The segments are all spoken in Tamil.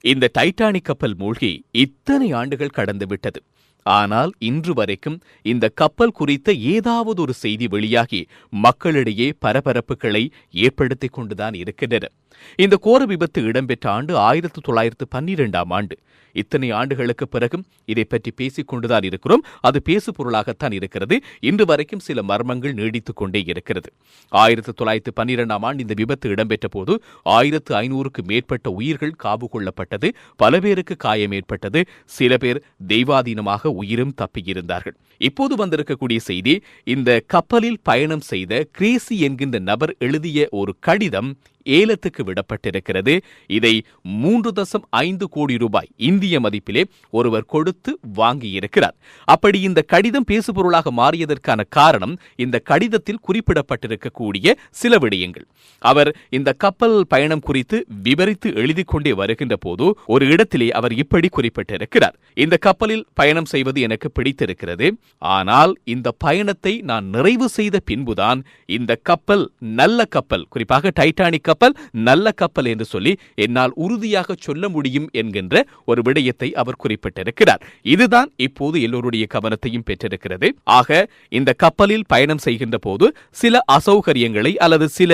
இந்த டைட்டானிக் கப்பல் மூழ்கி இத்தனை ஆண்டுகள் கடந்து விட்டது. ஆனால் இன்று வரைக்கும் இந்த கப்பல் குறித்த ஏதாவது ஒரு செய்தி வெளியாகி மக்களிடையே பரபரப்புகளை ஏற்படுத்திக் கொண்டுதான் இருக்கின்றன இந்த கோர விபத்து இடம்பெற்ற ஆண்டு ஆயிரத்தி தொள்ளாயிரத்து பன்னிரெண்டாம் ஆண்டு. இத்தனை ஆண்டுகளுக்கு பிறகும் இதை பற்றி பேசிக் கொண்டுதான் இருக்கிறோம். அது பேசு பொருளாகத்தான் இருக்கிறது. இன்று வரைக்கும் சில மர்மங்கள் நீடித்துக் கொண்டே இருக்கிறது. ஆயிரத்தி தொள்ளாயிரத்து பன்னிரெண்டாம் ஆண்டு இந்த விபத்து இடம்பெற்ற போது ஆயிரத்து ஐநூறுக்கு மேற்பட்ட உயிர்கள் காவு ஏற்பட்டது பல பேருக்கு காயம் ஏற்பட்டது சில பேர் தெய்வாதீனமாக உயிரும் தப்பியிருந்தார்கள். இப்போது வந்திருக்கக்கூடிய செய்தி இந்த கப்பலில் பயணம் செய்த கிரேசி என்கின்ற நபர் எழுதிய ஒரு கடிதம் ஏலத்துக்கு விடப்பட்டிருக்கிறது. இதை மூன்று தசம் ஐந்து கோடி ரூபாய் இந்திய மதிப்பிலே ஒருவர் கொடுத்து வாங்கியிருக்கிறார். அப்படி இந்த கடிதம் பேசுபொருளாக மாறியதற்கான காரணம் இந்த கடிதத்தில் குறிப்பிடப்பட்டிருக்கக்கூடிய சில விடயங்கள். அவர் இந்த கப்பல் பயணம் குறித்து விவரித்து எழுதி கொண்டே வருகின்ற போது ஒரு இடத்திலே அவர் இப்படி குறிப்பிட்டிருக்கிறார். இந்த கப்பலில் பயணம் செய்வது எனக்கு பிடித்திருக்கிறது. ஆனால் இந்த பயணத்தை நான் நிறைவு செய்த பின்புதான் இந்த கப்பல் நல்ல கப்பல் குறிப்பாக டைட்டானிக் கப்பல் கப்பல் நல்ல கப்பல் என்று சொல்லி என்னால் உறுதியாக சொல்ல முடியும் என்கின்ற ஒரு விடயத்தை அவர் குறிப்பிட்டிருக்கிறார். இதுதான் இப்போது எல்லோருடைய கவனத்தையும் பெற்றிருக்கிறது. ஆக இந்த கப்பலில் பயணம் செய்கின்ற போது சில அசௌகரியங்களை அல்லது சில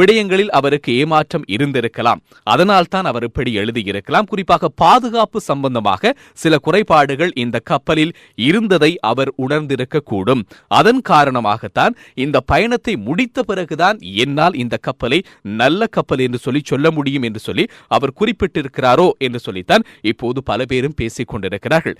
விடயங்களில் அவருக்கு ஏமாற்றம் இருந்திருக்கலாம். அதனால் தான் அவர் இப்படி எழுதியிருக்கலாம். குறிப்பாக பாதுகாப்பு சம்பந்தமாக சில குறைபாடுகள் இந்த கப்பலில் இருந்ததை அவர் உணர்ந்திருக்க கூடும் அதன் காரணமாகத்தான் இந்த பயணத்தை முடித்த பிறகுதான் என்னால் இந்த கப்பலை நல்ல நல்ல கப்பல் என்று சொல்லி சொல்ல முடியும் என்று சொல்லி அவர் குறிப்பிட்டிருக்கிறாரோ என்று சொல்லித்தான் இப்போது பல பேரும் பேசிக் கொண்டிருக்கிறார்கள்